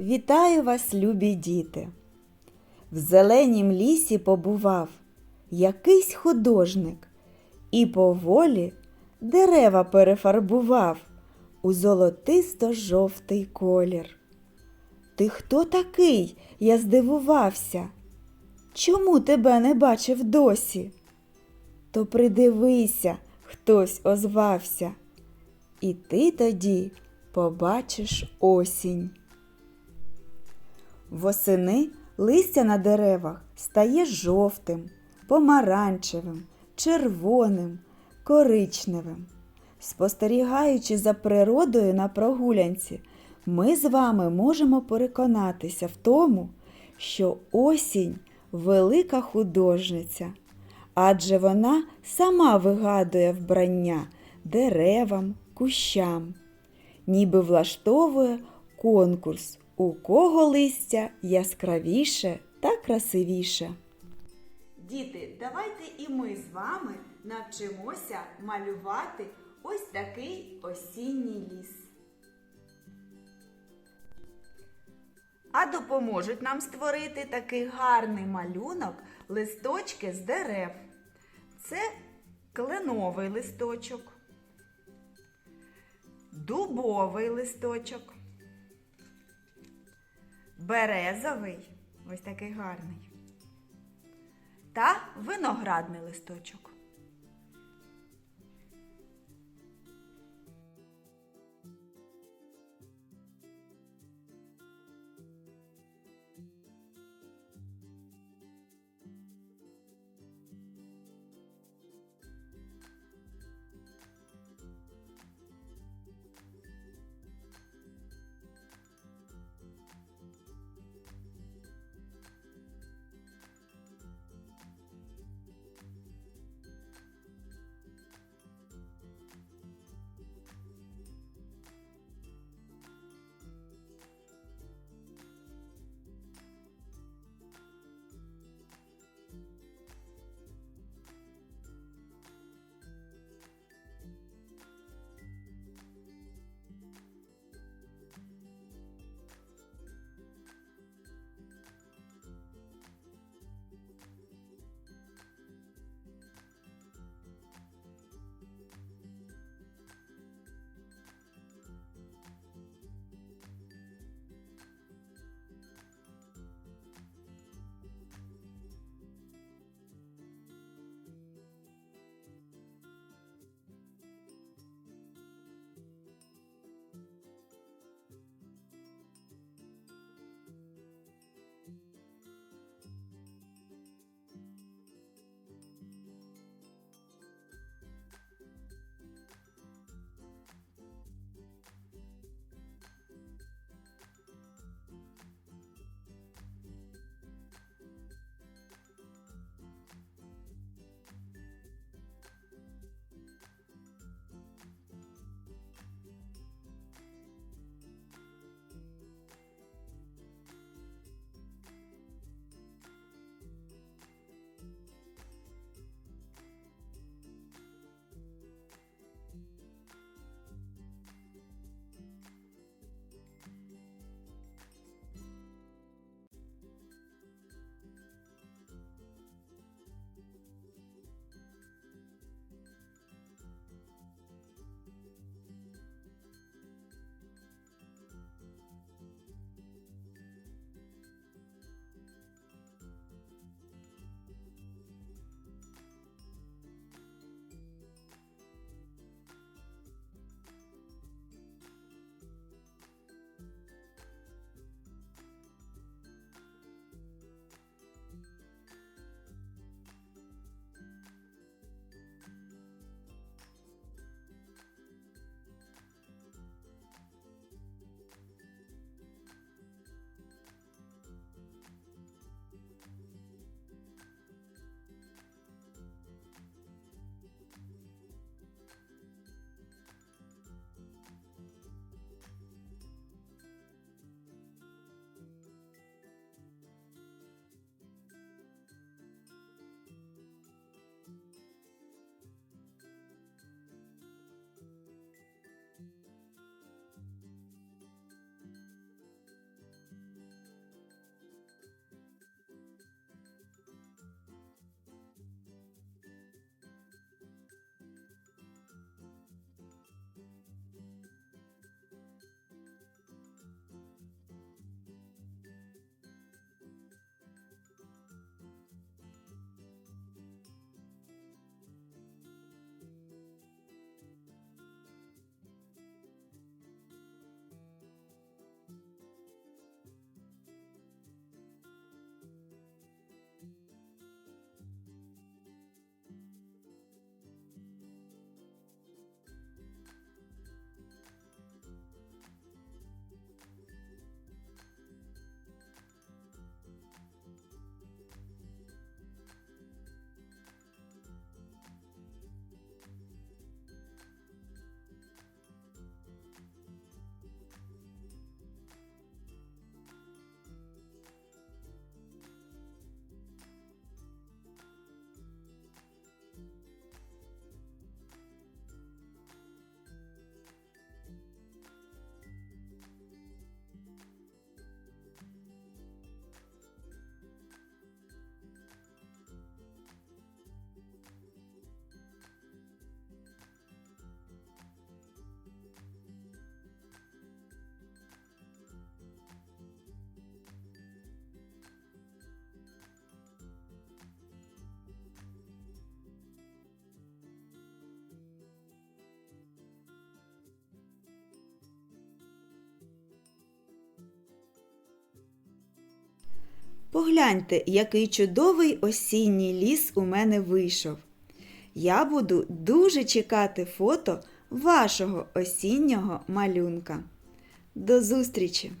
Вітаю вас, любі діти! В зеленім лісі побував якийсь художник і поволі дерева перефарбував у золотисто-жовтий колір. Ти хто такий? Я здивувався. Чому тебе не бачив досі? То придивися, хтось озвався, і ти тоді побачиш осінь. Восени листя на деревах стає жовтим, помаранчевим, червоним, коричневим. Спостерігаючи за природою на прогулянці, ми з вами можемо переконатися в тому, що осінь велика художниця, адже вона сама вигадує вбрання деревам, кущам, ніби влаштовує конкурс, у кого листя яскравіше та красивіше. Діти, давайте і ми з вами навчимося малювати ось такий осінній ліс. А допоможуть нам створити такий гарний малюнок листочки з дерев. Це кленовий листочок, дубовий листочок, березовий, ось такий гарний, та виноградний листочок. Погляньте, який чудовий осінній ліс у мене вийшов. Я буду дуже чекати фото вашого осіннього малюнка. До зустрічі!